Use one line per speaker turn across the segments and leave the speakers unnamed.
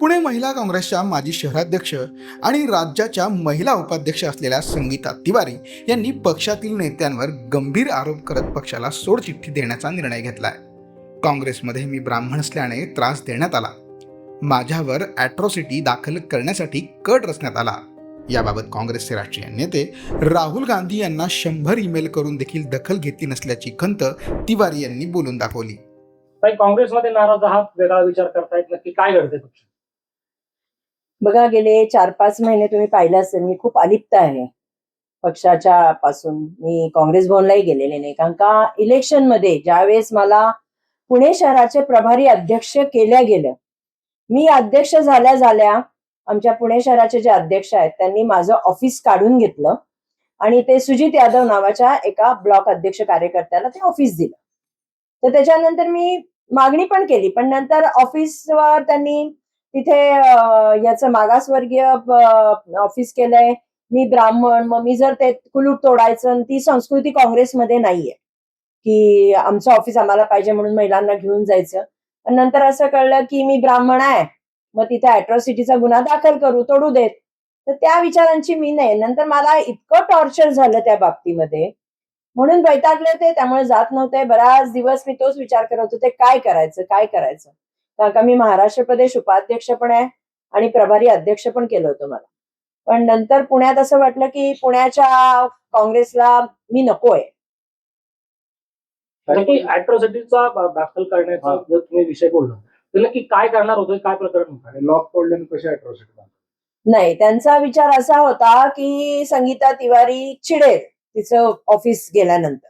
पुणे महिला काँग्रेसच्या माजी शहराध्यक्ष आणि राज्याच्या महिला उपाध्यक्ष असलेल्या संगीता तिवारी यांनी पक्षातील नेत्यांवर गंभीर आरोप करत पक्षाला सोडचिठ्ठी देण्याचा निर्णय घेतलाय. काँग्रेसमध्ये मी ब्राह्मण असल्याने त्रास देण्यात आला. माझ्यावर ॲट्रॉसिटी दाखल करण्यासाठी कट रचण्यात आला. याबाबत काँग्रेसचे राष्ट्रीय नेते राहुल गांधी यांना शंभर ईमेल करून देखील दखल घेतली नसल्याची खंत तिवारी यांनी बोलून दाखवली.
काँग्रेसमध्ये नाराज आहात वेगळा विचार करतायत नक्की काय घडते पक्ष?
बघा गेले चार पाच महिने तुम्ही पाहिलं असेल मी खूप अलिप्त आहे. पक्षाच्या पासून. मी काँग्रेस भवनलाही गेलेले नाही. कारण का इलेक्शनमध्ये ज्यावेळेस मला पुणे शहराचे प्रभारी अध्यक्ष केल्या गेलं मी अध्यक्ष झाल्या झाल्या आमच्या पुणे शहराचे जे अध्यक्ष आहेत त्यांनी माझं ऑफिस काढून घेतलं आणि ते सुजित यादव नावाच्या एका ब्लॉक अध्यक्ष कार्यकर्त्याला ते ऑफिस दिलं. तर त्याच्यानंतर मी मागणी पण केली पण नंतर ऑफिसवर त्यांनी तिथे याचं मागासवर्गीय ऑफिस केलंय. मी ब्राह्मण मग मी जर ते कुलूप तोडायचं आणि ती संस्कृती काँग्रेसमध्ये नाहीये. की आमचं ऑफिस आम्हाला पाहिजे म्हणून महिलांना घेऊन जायचं. पण नंतर असं कळलं की मी ब्राह्मण आहे. मग तिथे अॅट्रॉसिटीचा गुन्हा दाखल करू तोडू देत. तर त्या विचारांची मी नाही. नंतर मला इतकं टॉर्चर झालं त्या बाबतीमध्ये. म्हणून वैतागले होते त्यामुळे जात नव्हते. बराच दिवस मी तोच विचार करत होते काय करायचं? काय करायचं? कारण का मी महाराष्ट्र प्रदेश उपाध्यक्ष पण आहे आणि प्रभारी अध्यक्ष पण केलं होतं मला. पण नंतर पुण्यात असं वाटलं की पुण्याच्या काँग्रेसला मी नकोय.
अॅट्रॉसिटीचा दाखल करण्याचा. जर तुम्ही विषय बोलला तर नक्की काय करणार होतं काय प्रकरण
लॉक कशी अॅट्रॉसिटी
नाही त्यांचा विचार असा होता की संगीता तिवारी चिडेल तिचं ऑफिस गेल्यानंतर.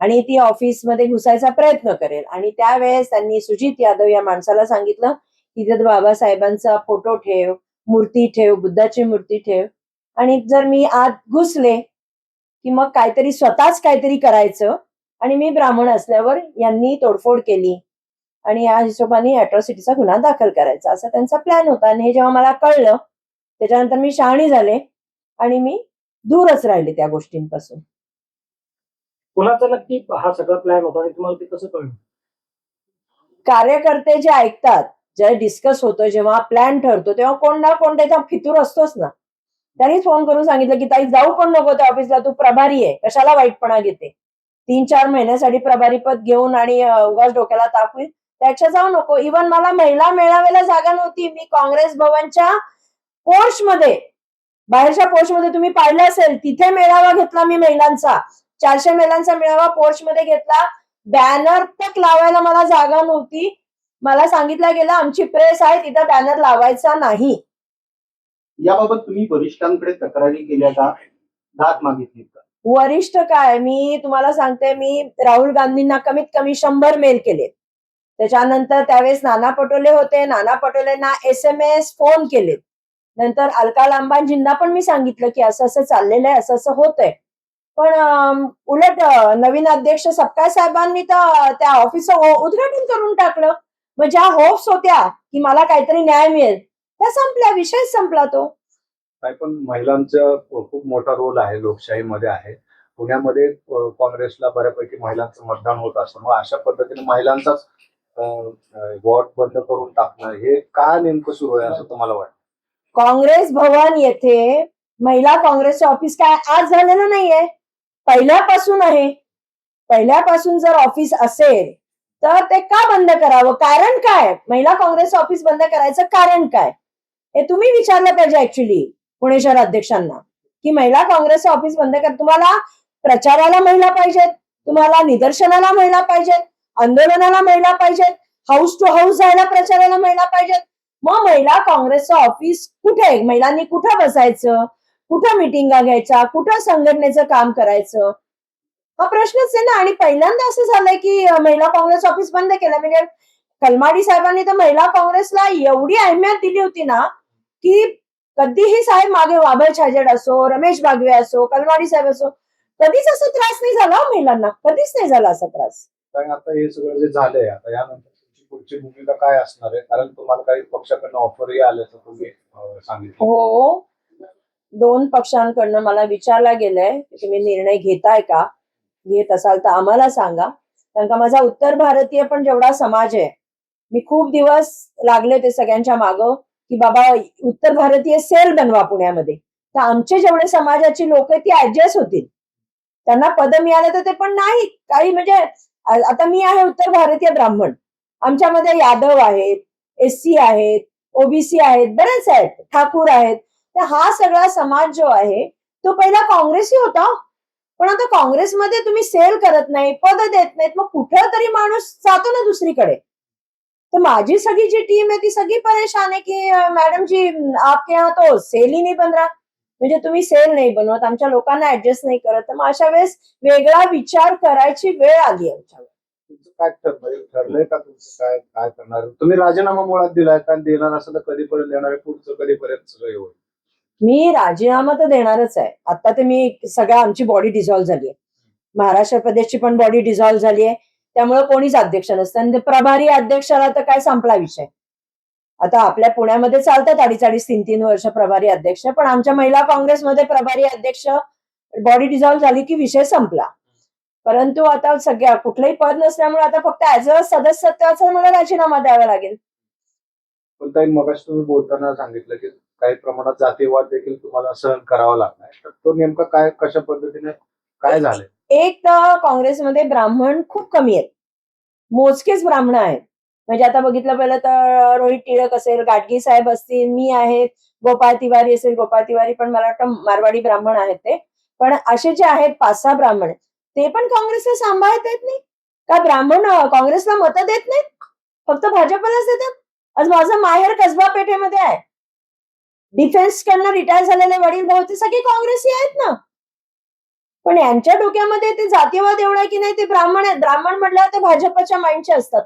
आणि ती ऑफिसमध्ये घुसायचा प्रयत्न करेल. आणि त्यावेळेस त्यांनी सुजित यादव या माणसाला सांगितलं की जर बाबासाहेबांचा फोटो ठेव मूर्ती ठेव बुद्धाची मूर्ती ठेव. आणि जर मी आत घुसले की मग काहीतरी स्वतःच काहीतरी करायचं आणि मी ब्राह्मण असल्यावर यांनी तोडफोड केली आणि या हिशोबाने अॅट्रॉसिटीचा गुन्हा दाखल करायचा. असा त्यांचा प्लॅन होता. आणि हे जेव्हा मला कळलं त्याच्यानंतर मी शहाणी झाले आणि मी दूरच राहिले त्या गोष्टींपासून.
कुणाचा नक्की हा सगळा प्लॅन होता आणि तुम्हाला ते कसं कळलं?
कार्यकर्ते जे ऐकतात जे डिस्कस होतं जेव्हा प्लॅन ठरतो तेव्हा कोण ना कोण त्याचा फितूर असतोच ना. त्यांनी फोन करून सांगितलं की ताई जाऊ पण नको त्या ऑफिसला तू प्रभारी आहे. कशाला वाईटपणा घेते? तीन चार महिन्यासाठी प्रभारी पद घेऊन आणि उगाच डोक्याला ताप होईल. त्याच्या जाऊ नको. इवन मला महिला मेळाव्याला जागा नव्हती. मी काँग्रेस भवनच्या पोर्च मध्ये बाहेरच्या पोर्च मध्ये तुम्ही पाहिलं असेल तिथे मेळावा घेतला मी महिलांचा. चारशे महिलांचा मेळावा पोर्च मध्ये घेतला. बॅनर तक लावायला मला जागा नव्हती. मला सांगितलं गेलं आमची प्रेस आहे तिथं बॅनर लावायचा नाही.
याबाबत तुम्ही वरिष्ठांकडे तक्रारी केल्या का? दाद मागितली का?
वरिष्ठ काय? मी तुम्हाला सांगते मी राहुल गांधींना कमीत कमी शंभर मेल केले त्याच्यानंतर त्यावेळेस नाना पटोले होते. नाना पटोलेंना एस एम एस फोन केले नंतर अलका लांबांजींना पण मी सांगितलं की असं असं चाललेलं आहे असं असं होतंय. पण उलट नवीन अध्यक्ष सपकाळ साहेबांनी तर त्या ऑफिसचं उद्घाटन करून टाकलं. मग ज्या होप्स होत्या की मला काहीतरी न्याय मिळेल त्या संपल्या विषय संपला तो.
काय पण महिलांचा खूप मोठा रोल आहे लोकशाहीमध्ये आहे. पुण्यामध्ये काँग्रेसला बऱ्यापैकी महिलांचं मतदान होत असतं. मग अशा पद्धतीने महिलांचाच वॉट बंद करून टाकणं हे का नेमकं सुरू आहे असं तुम्हाला वाटतं?
काँग्रेस भवन येथे महिला काँग्रेसचे ऑफिस काय आज झालेलं नाहीये? पहिल्यापासून आहे. पहिल्यापासून जर ऑफिस असेल तर ते का बंद करावं? कारण काय? महिला काँग्रेस ऑफिस बंद करायचं कारण काय? हे तुम्ही विचारलं पाहिजे ऍक्च्युली पुणे शहर अध्यक्षांना की महिला काँग्रेस ऑफिस बंद कर. तुम्हाला प्रचाराला महिला पाहिजेत तुम्हाला निदर्शनाला महिला पाहिजेत आंदोलनाला महिला पाहिजेत हाऊस टू हाऊस जायला प्रचाराला महिला पाहिजेत. मग महिला काँग्रेसचं ऑफिस कुठे? आहे? महिलांनी कुठं बसायचं? कुठं मिटिंगा घ्यायच्या कुठं संघटनेचं काम करायचं? हा प्रश्नच आहे ना आणि पहिल्यांदा असं झालंय की महिला काँग्रेस ऑफिस बंद केलं. म्हणजे कलमाडी साहेबांनी तर महिला काँग्रेसला एवढी अहमियत दिली होती ना की कधीही साहेब मागे वाबळ छाजेड असो रमेश बागवे असो कलमाडी साहेब असो कधीच असा त्रास नाही झाला हो महिलांना. कधीच नाही झाला असा त्रास.
कारण आता हे सगळं जे झालंय आता यानंतर तुमची पुढची भूमिका काय असणार आहे? कारण तुम्हाला काही पक्षाकडनं ऑफरही आल्याचं तुम्ही सांगितलं.
हो. दोन पक्षांकडनं मला विचारला गेलंय की तुम्ही निर्णय घेताय का? घेत असाल तर आम्हाला सांगा. कारण का माझा उत्तर भारतीय पण जेवढा समाज आहे मी खूप दिवस लागले ते सगळ्यांच्या मागं की बाबा उत्तर भारतीय सेल बनवा पुण्यामध्ये. तर आमचे जेवढे समाजाची लोक आहेत ती ऍडजस्ट होतील. त्यांना पद मिळाले तर ते पण नाही. काही म्हणजे आता मी आहे उत्तर भारतीय ब्राह्मण. आमच्यामध्ये यादव आहेत एस सी आहेत ओबीसी आहेत बरेच आहेत ठाकूर आहेत. तर हा सगळा समाज जो आहे तो पहिला काँग्रेसी होता. पण आता काँग्रेसमध्ये तुम्ही सेल करत नाही पद देत नाहीत मग कुठं तरी माणूस जातो ना दुसरीकडे. तर माझी सगळी जी टीम आहे ती सगळी परेशान आहे की मॅडम जी आपके यहाँ तो सेल ही नाही बन रहा. म्हणजे तुम्ही सेल नाही बनवत आमच्या लोकांना ऍडजस्ट नाही करत. तर मग अशा वेळेस वेगळा विचार करायची वेळ आली आमच्यावर
काय ठरलंय का? तुमचं काय काय करणार? तुम्ही राजीनामा मुळात दिलाय का? देणार असं तर कधीपर्यंत देणार आहे? पुढचं कधीपर्यंत सगळं होईल
मी राजीनामा तर देणारच आहे. आता तर मी सगळ्या आमची बॉडी डिझॉल्व्ह झाली आहे महाराष्ट्र प्रदेशची पण बॉडी डिझॉल्व्ह झाली आहे त्यामुळे कोणीच अध्यक्ष नसतं. आणि प्रभारी अध्यक्षाला तर काय संपला विषय? आता आपल्या पुण्यामध्ये चालतात अडीच अडीच तीन तीन वर्ष प्रभारी अध्यक्ष. पण आमच्या महिला काँग्रेसमध्ये प्रभारी अध्यक्ष बॉडी डिझॉल्व्ह झाली की विषय संपला. परंतु आता सगळ्या कुठलंही पद नसल्यामुळे आता फक्त ऍज अ सदस्यत्वाचा मला राजीनामा द्यावा लागेल.
पण ताई मगाशी तुम्ही बोलताना सांगितलं की काही प्रमाणात जातीवाद देखील तुम्हाला सहन करावा लागणार तर तो नेमका काय कशा पद्धतीने काय झालंय?
एक तर काँग्रेसमध्ये ब्राह्मण खूप कमी आहेत. मोजकेच ब्राह्मण आहेत. म्हणजे आता बघितलं पहिलं तर रोहित टिळक असेल गाडगी साहेब असतील मी आहेत गोपाळ तिवारी असेल गोपाळ तिवारी पण मला वाटतं मारवाडी ब्राह्मण आहेत ते. पण असे जे आहेत पाच सहा ब्राह्मण ते पण काँग्रेसला सांभाळता येत नाही. का ब्राह्मण काँग्रेसला मतं देत नाहीत? फक्त भाजपलाच देतात? आज माझं माहेर कसबा पेठेमध्ये आहे. डिफेन्स कडनं रिटायर झालेले वडील भाऊ ते सगळे काँग्रेसी आहेत ना? पण यांच्या डोक्यामध्ये ते जातीवाद एवढा की नाही ते ब्राह्मण आहेत. ब्राह्मण म्हटल्यावर ते भाजपच्या माइंडचे असतात.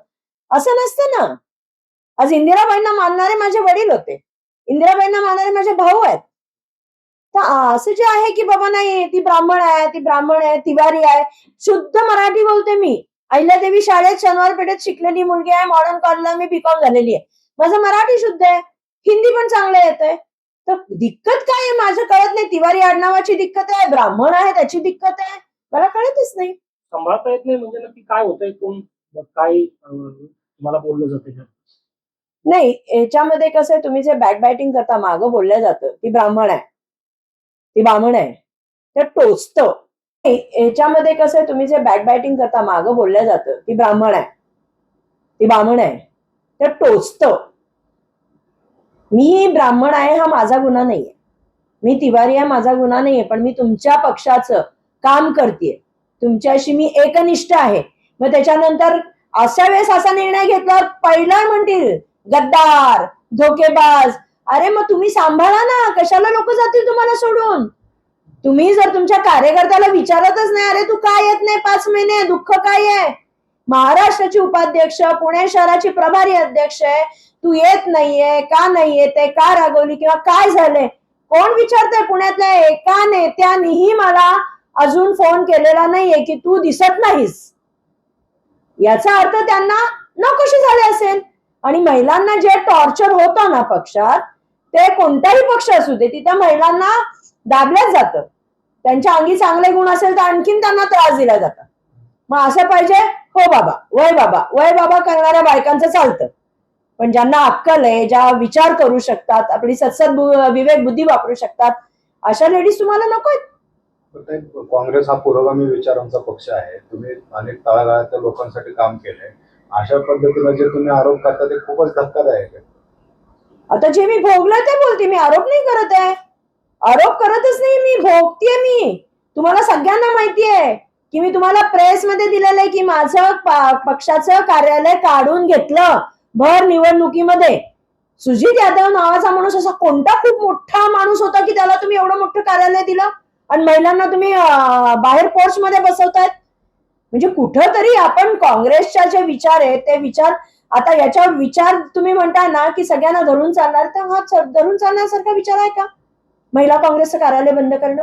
असं नसतं ना? आज इंदिराबाईंना मानणारे माझे वडील होते. इंदिराबाईंना मानणारे माझे भाऊ आहेत. तर असं जे आहे की बाबा नाही ती ब्राह्मण आहे ती ब्राह्मण आहे तिवारी आहे. शुद्ध मराठी बोलते मी. अहिल्यादेवी शाळेत शनिवार पेठेत शिकलेली मुलगी आहे मॉडर्न कॉलेजला मी बीकॉम झालेली आहे. माझं मराठी शुद्ध आहे. हिंदी पण चांगलं येत आहे तर दिक्कत काय आहे? माझं कळत नाही. तिवारी आडनावाची दिक्कत आहे. ब्राह्मण आहे त्याची दिक्कत आहे. मला कळतच नाही.
सांभाळता येत नाही म्हणजे नक्की काय होतंय? कोण काय तुम्हाला बोललं जाते
नाही याच्यामध्ये कसं आहे तुम्ही जे बॅक बॅटिंग करता मागं बोललं जातं. ती ब्राह्मण आहे. ती ब्राह्मण आहे. ते टोचतं. नाही, याच्यामध्ये कसं आहे तुम्ही जे बॅक बॅटिंग करता मागं बोललं जातं. ती ब्राह्मण आहे. ती ब्राह्मण आहे. ते टोचतं. मी ब्राह्मण आहे हा माझा गुन्हा नाहीये. मी तिवारी आहे माझा गुन्हा नाहीये पण मी तुमच्या पक्षाचं काम करते तुमच्याशी मी एकनिष्ठ आहे. मग त्याच्यानंतर अशा वेळेस असा निर्णय घेतला पहिला म्हणतील गद्दार धोकेबाज. अरे मग तुम्ही सांभाळा ना कशाला लोक जातील तुम्हाला सोडून? तुम्ही जर तुमच्या कार्यकर्त्याला विचारतच नाही अरे तू काय येत नाही पाच महिने दुःख काय आहे? महाराष्ट्राची उपाध्यक्ष पुणे शहराची प्रभारी अध्यक्ष आहे. तू येत नाहीये का नाही येते का रागवली किंवा काय झालंय? कोण विचारतंय पुण्यातल्या एका नेत्यानेही मला अजून फोन केलेला नाहीये की तू दिसत नाहीस. याचा अर्थ त्यांना नकोशी झाले असेल. आणि महिलांना जे टॉर्चर होतं ना पक्षात ते कोणताही पक्ष असू दे तिथं महिलांना दाबल्याच जातं. त्यांच्या अंगी चांगले गुण असेल तर आणखीन त्यांना त्रास दिला जातो. मग असं पाहिजे? हो बाबा. वय बाबा. वय बाबा करणाऱ्या बायकांचं चालतं. पण ज्यांना अक्कल आहे ज्या विचार करू शकतात आपली सत्सद विवेक बुद्धी वापरू शकतात अशा लेडीज तुम्हाला नको
काँग्रेस हा पुरोगामी विचारांचा पक्ष आहे. तुम्ही अनेक तळागाळातल्या लोकांसाठी काम केलंय. अशा पद्धतीने जे तुम्ही आरोप करता ते खूपच धक्कादायक आहे.
आता जे मी भोगलं ते बोलते. मी आरोप नाही करत आहे. आरोप करतच नाही मी. भोगतीये मी. तुम्हाला सगळ्यांना माहिती आहे. की मी तुम्हाला प्रेस मध्ये दिलेलं आहे की माझं पक्षाचं कार्यालय काढून घेतलं भर निवडणुकीमध्ये. सुजित यादव नावाचा माणूस असा कोणता खूप मोठा माणूस होता की त्याला तुम्ही एवढं मोठं कार्यालय दिलं? आणि महिलांना तुम्ही बाहेर पोर्च मध्ये बसवतायत? म्हणजे कुठं तरी आपण काँग्रेसच्या जे विचार आहेत ते विचार आता याच्यावर विचार तुम्ही म्हणता ना की सगळ्यांना धरून चालणार तर हा धरून चालण्यासारखा विचार आहे का? महिला काँग्रेसचं कार्यालय बंद करणं?